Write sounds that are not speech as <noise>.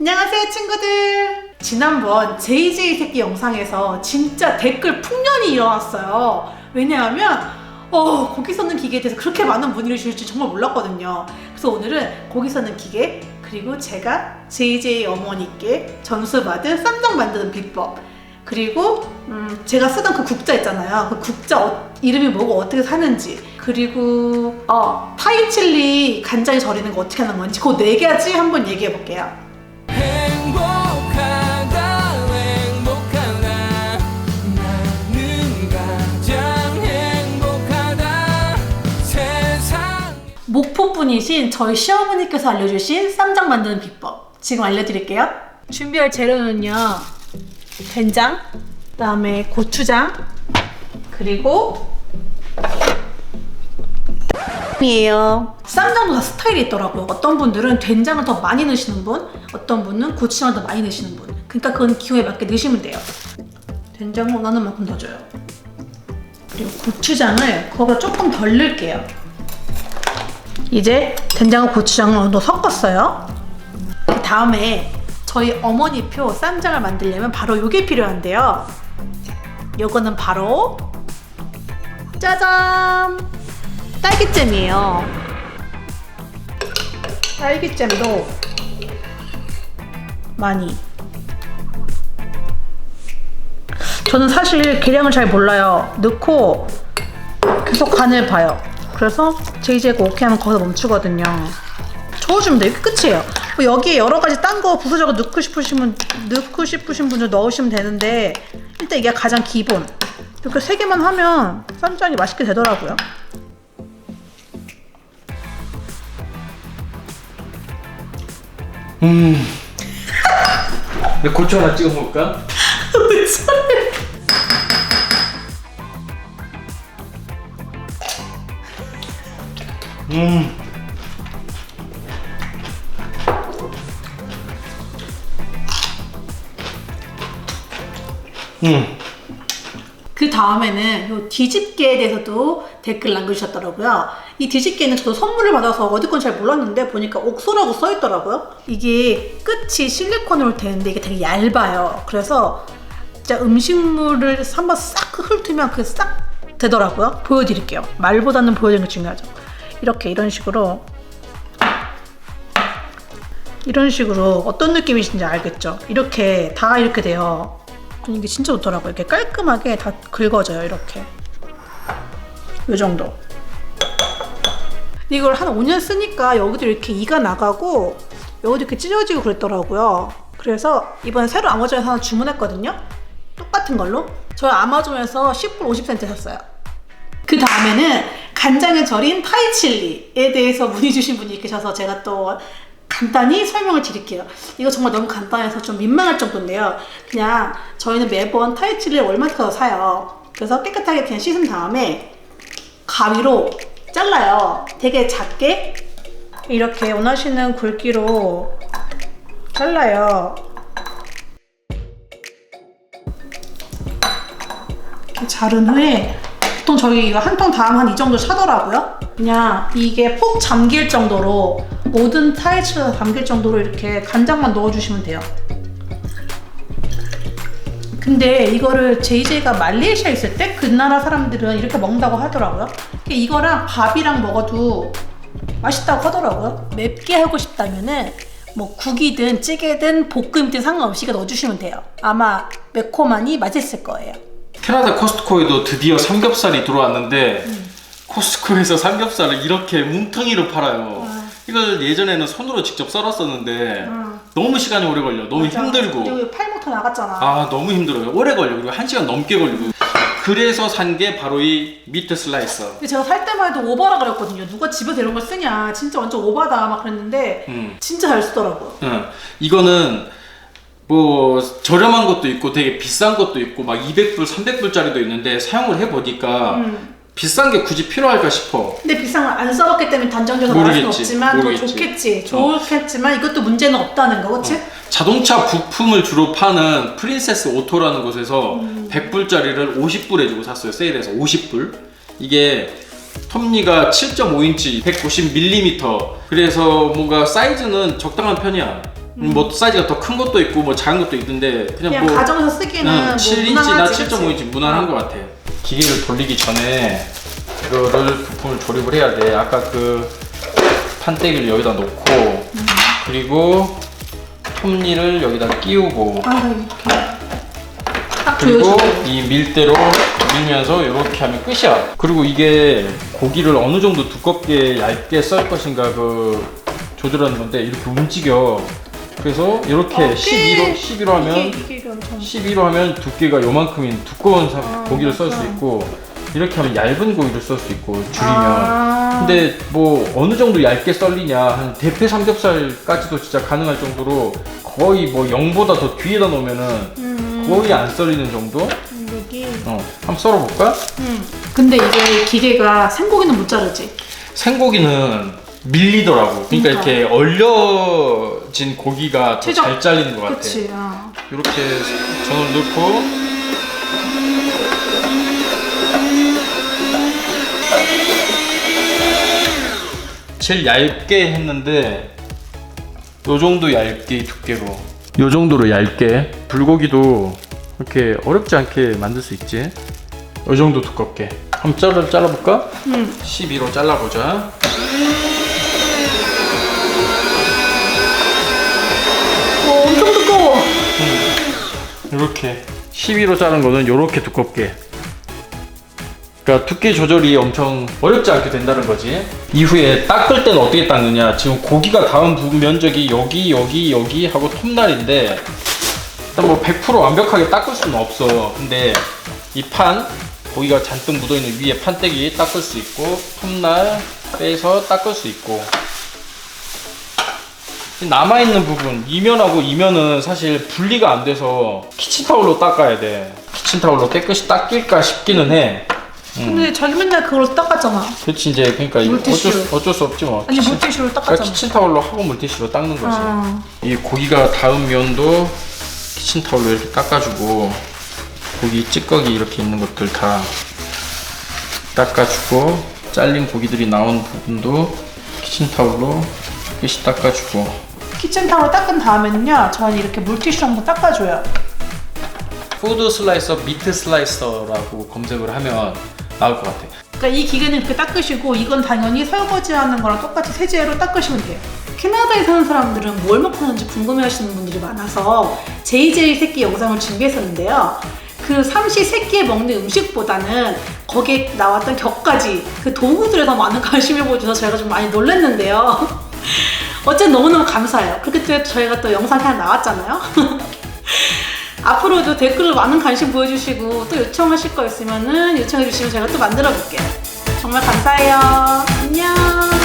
안녕하세요 친구들. 지난번 JJ 새끼 영상에서 진짜 댓글 풍년이 일어났어요. 왜냐하면 어, 고기 썰는 기계에 대해서 그렇게 많은 문의를 주실지 정말 몰랐거든요. 그래서 오늘은 고기 썰는 기계 그리고 제가 JJ 어머니께 전수받은 쌈장 만드는 비법 그리고 음, 제가 쓰던 그 국자 있잖아요. 그 국자 어- 이름이 뭐고 어떻게 사는지 그리고 어, 파이칠리 간장에 절이는 거 어떻게 하는 건지 그 네 가지 한번 얘기해 볼게요 분이신 저희 시어머니께서 알려주신 쌈장 만드는 비법 지금 알려드릴게요. 준비할 재료는요 된장, 그다음에 고추장, 그리고 이에요. 쌈장도 다 스타일이 있더라고요. 어떤 분들은 된장을 더 많이 넣으시는 분, 어떤 분은 고추장을 더 많이 넣으시는 분. 그러니까 그건 기호에 맞게 넣으시면 돼요. 된장을 원하는 만큼 넣어줘요. 그리고 고추장을 그거보다 조금 덜 넣을게요. 이제 된장과 고추장을 어느 정도 섞었어요. 그 다음에 저희 어머니표 쌈장을 만들려면 바로 이게 필요한데요. 요거는 바로 짜잔! 딸기잼이에요. 딸기잼도 많이. 저는 사실 계량을 잘 몰라요. 넣고 계속 간을 봐요. 그래서 JJ가 오케이 하면 거기서 멈추거든요. 저어주면 돼. 이게 끝이에요. 뭐 여기에 여러 가지 딴 거 부서져서 넣고 싶으시면 넣고 싶으신 분들 넣으시면 되는데 일단 이게 가장 기본. 이렇게 세 개만 하면 쌈장이 맛있게 되더라고요. 음내 고추 하나 찍어 먹을까? <laughs> 음 음. 그 다음에는 요 뒤집개에 대해서도 댓글 남겨주셨더라고요. 이 뒤집개는 저도 선물을 받아서 어디 건 잘 몰랐는데 보니까 옥소라고 써있더라고요. 이게 끝이 실리콘으로 되는데 이게 되게 얇아요. 그래서 진짜 음식물을 한번 싹 훑으면 그게 싹 되더라고요. 보여드릴게요. 말보다는 보여드리는 게 중요하죠. 이렇게 이런 식으로 이런 식으로 어떤 느낌이신지 알겠죠? 이렇게 다 이렇게 돼요. 이게 진짜 좋더라고요. 이렇게 깔끔하게 다 긁어져요. 이렇게. 요 정도. 이걸 한 5년 쓰니까 여기도 이렇게 이가 나가고 여기도 이렇게 찢어지고 그랬더라고요. 그래서 이번에 새로 아마존에서 하나 주문했거든요. 똑같은 걸로. 저 아마존에서 10불 50센트 샀어요. 그 다음에는 간장에 절인 파이칠리에 대해서 문의 주신 분이 계셔서 제가 또 간단히 설명을 드릴게요. 이거 정말 너무 간단해서 좀 민망할 정도인데요. 그냥 저희는 매번 타이칠리를 월마트에서 사요. 그래서 깨끗하게 그냥 씻은 다음에 가위로 잘라요. 되게 작게 이렇게 원하시는 굵기로 잘라요. 이렇게 자른 후에 보통 저희 이거 한 통 다음 한 이 정도 차더라고요. 그냥 이게 푹 잠길 정도로 모든 타이츠가 잠길 정도로 이렇게 간장만 넣어주시면 돼요. 근데 이거를 JJ가 말레이시아에 있을 때 그 나라 사람들은 이렇게 먹는다고 하더라고요. 이거랑 밥이랑 먹어도 맛있다고 하더라고요. 맵게 하고 싶다면은 뭐 국이든 찌개든 볶음이든 상관없이 넣어주시면 돼요. 아마 매콤하니 맛있을 거예요. 캐나다 코스트코에도 드디어 삼겹살이 들어왔는데 코스트코에서 삼겹살을 이렇게 뭉텅이로 팔아요. 이걸 예전에는 손으로 직접 썰었었는데 너무 시간이 오래 걸려. 너무 맞아. 힘들고. 그리고 팔목터 나갔잖아. 아 너무 힘들어요. 오래 걸려. 그리고 한 시간 넘게 걸리고. 그래서 산 게 바로 이 미트 슬라이서. 근데 제가 살 때만 해도 오바라 그랬거든요. 누가 집에서 이런 걸 쓰냐. 진짜 완전 오바다. 막 그랬는데 음. 진짜 잘 쓰더라고요. 응. 이거는 뭐 저렴한 것도 있고 되게 비싼 것도 있고 막 200불, 300불짜리도 있는데 사용을 해 보니까 음. 비싼 게 굳이 필요할까 싶어. 근데 비싼 걸 안 써봤기 때문에 단정적으로 말할 수는 모르겠지. 없지만 더 모르겠지. 좋겠지. 어. 좋겠지만 이것도 문제는 없다는 거, 그치? 자동차 부품을 주로 파는 프린세스 오토라는 곳에서 100불짜리를 50불에 주고 샀어요. 세일해서 50불. 이게 톱니가 7.5인치 190mm 그래서 뭔가 사이즈는 적당한 편이야. 뭐 사이즈가 더 큰 것도 있고 뭐 작은 것도 있는데 그냥, 그냥 뭐 가정에서 쓰기는 응, 뭐 7인치나 무난하지, 7.5인치 그치? 무난한 것 같아. 기계를 돌리기 전에 이거를 부품을 조립을 해야 돼. 아까 그 판때기를 여기다 놓고 그리고 톱니를 여기다 끼우고 아 이렇게 딱 그리고 조여주고 이 밀대로 밀면서 이렇게 하면 끝이야. 그리고 이게 고기를 어느 정도 두껍게 얇게 썰 것인가 그 조절하는 건데 이렇게 움직여. 그래서 이렇게 어, 12로 꽤 11로 하면 이게, 이게 엄청 12로 하면 두께가 요만큼인 두꺼운 사- 아, 고기를 썰수 맞아. 있고 이렇게 하면 얇은 고기를 썰 수 있고 줄이면 아. 근데 뭐 어느 정도 얇게 썰리냐 한 대패 삼겹살까지도 진짜 가능할 정도로 거의 뭐 0보다 더 뒤에다 놓으면은 음, 거의 안 썰리는 정도? 여기 어 한번 썰어볼까? 음. 근데 이게 기계가 생고기는 못 자르지 생고기는 밀리더라고 그러니까, 그러니까. 이렇게 얼려진 고기가 더 최적- 잘 잘리는 것 같아 그치 어. 이렇게 전을 넣고 제일 얇게 했는데 요 정도 얇게 이 두께로 요 정도로 얇게 불고기도 이렇게 어렵지 않게 만들 수 있지 요 정도 두껍게 한번 잘라, 잘라볼까? 음. 12로 잘라보자 이렇게 12로 자른 거는 이렇게 두껍게. 그러니까 두께 조절이 엄청 어렵지 않게 된다는 거지. 이후에 닦을 때는 어떻게 닦느냐. 지금 고기가 닿은 부분 면적이 여기 여기 여기 하고 톱날인데 일단 뭐 100% 완벽하게 닦을 수는 없어. 근데 이 판 고기가 잔뜩 묻어있는 위에 판때기 닦을 수 있고 톱날 빼서 닦을 수 있고 남아있는 부분 이면하고 이면은 사실 분리가 안 돼서 키친타올로 닦아야 돼. 키친타올로 깨끗이 닦일까 싶기는 해. 근데 자기 맨날 그걸로 닦았잖아. 그렇지 이제 그러니까 이거 어쩔, 물티슈. 수- 어쩔 수 없지 뭐. 아니 키친- 물티슈로 그러니까 닦았잖아. 키친타올로 하고 물티슈로 닦는 거지. 어. 이 고기가 닿은 면도 키친타올로 이렇게 닦아주고 고기 찌꺼기 이렇게 있는 것들 다 닦아주고 잘린 고기들이 나온 부분도 키친타올로 깨끗이 닦아주고 키친타올로 닦은 다음에는요 저는 이렇게 물티슈로 한번 닦아줘요 푸드 슬라이서, 미트 슬라이서라고 검색을 하면 나올 것 같아. 그러니까 이 기계는 그렇게 닦으시고 이건 당연히 설거지하는 거랑 똑같이 세제로 닦으시면 돼요. 캐나다에 사는 사람들은 뭘 먹고 하는지 궁금해하시는 분들이 많아서 JJ 새끼 영상을 준비했었는데요. 그 삼시 새끼에 먹는 음식보다는 거기에 나왔던 격가지 그 도구들에 더 많은 관심을 보여줘서 저희가 좀 많이 놀랐는데요. <laughs> 어쨌든 너무너무 감사해요. 그렇게 또 저희가 또 영상이 하나 나왔잖아요. <laughs> 앞으로도 댓글로 많은 관심 보여주시고 또 요청하실 거 있으면은 요청해 주시면 제가 또 만들어 볼게요. 정말 감사해요. 안녕.